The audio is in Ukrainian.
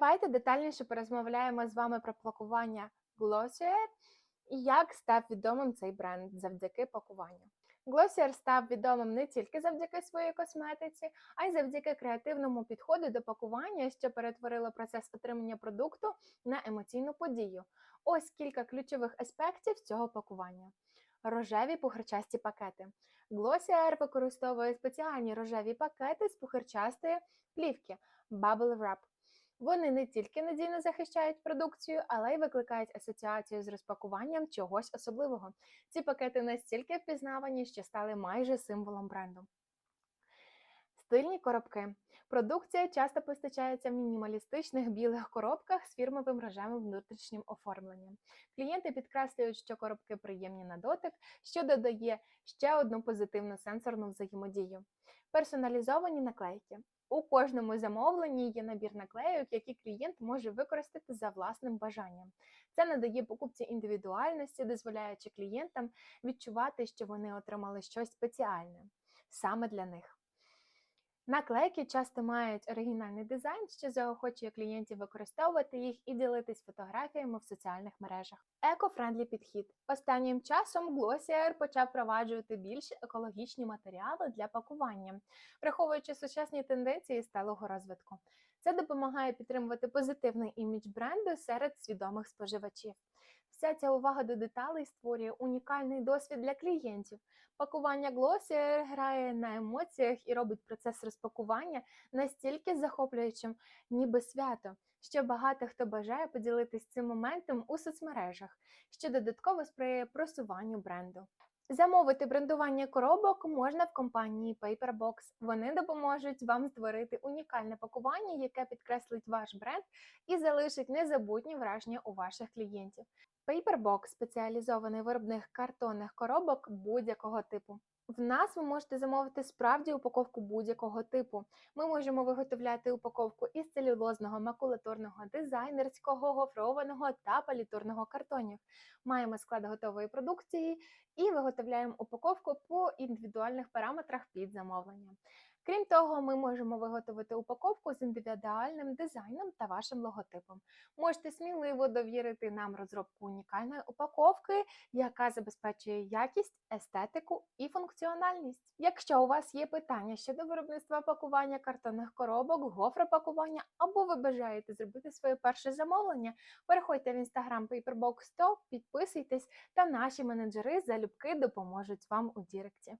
Давайте детальніше порозмовляємо з вами про пакування Glossier і як став відомим цей бренд завдяки пакуванню. Glossier став відомим не тільки завдяки своїй косметиці, а й завдяки креативному підходу до пакування, що перетворило процес отримання продукту на емоційну подію. Ось кілька ключових аспектів цього пакування. Рожеві пухирчасті пакети. Glossier використовує спеціальні рожеві пакети з пухирчастої плівки Bubble Wrap. Вони не тільки надійно захищають продукцію, але й викликають асоціацію з розпакуванням чогось особливого. Ці пакети настільки впізнавані, що стали майже символом бренду. Стильні коробки. Продукція часто постачається в мінімалістичних білих коробках з фірмовим рожевим внутрішнім оформленням. Клієнти підкреслюють, що коробки приємні на дотик, що додає ще одну позитивну сенсорну взаємодію. Персоналізовані наклейки. У кожному замовленні є набір наклейок, які клієнт може використати за власним бажанням. Це надає покупці індивідуальності, дозволяючи клієнтам відчувати, що вони отримали щось спеціальне саме для них. Наклейки часто мають оригінальний дизайн, що заохочує клієнтів використовувати їх і ділитись фотографіями в соціальних мережах. Еко-френдлі підхід. Останнім часом Glossier почав впроваджувати більш екологічні матеріали для пакування, враховуючи сучасні тенденції сталого розвитку. Це допомагає підтримувати позитивний імідж бренду серед свідомих споживачів. Вся ця увага до деталей створює унікальний досвід для клієнтів. Пакування Glossier грає на емоціях і робить процес розпакування настільки захоплюючим, ніби свято, що багато хто бажає поділитись цим моментом у соцмережах, що додатково сприяє просуванню бренду. Замовити брендування коробок можна в компанії Paperbox. Вони допоможуть вам створити унікальне пакування, яке підкреслить ваш бренд і залишить незабутні враження у ваших клієнтів. Paperbox – спеціалізований виробник картонних коробок будь-якого типу. В нас ви можете замовити справді упаковку будь-якого типу. Ми можемо виготовляти упаковку із целюлозного, макулатурного, дизайнерського, гофрованого та палітурного картонів. Маємо склад готової продукції і виготовляємо упаковку по індивідуальних параметрах під замовлення. Крім того, ми можемо виготовити упаковку з індивідуальним дизайном та вашим логотипом. Можете сміливо довірити нам розробку унікальної упаковки, яка забезпечує якість, естетику і функціональність. Якщо у вас є питання щодо виробництва пакування картонних коробок, гофропакування або ви бажаєте зробити своє перше замовлення, переходьте в інстаграм Paperbox 100, підписуйтесь, та наші менеджери залюбки допоможуть вам у Діректі.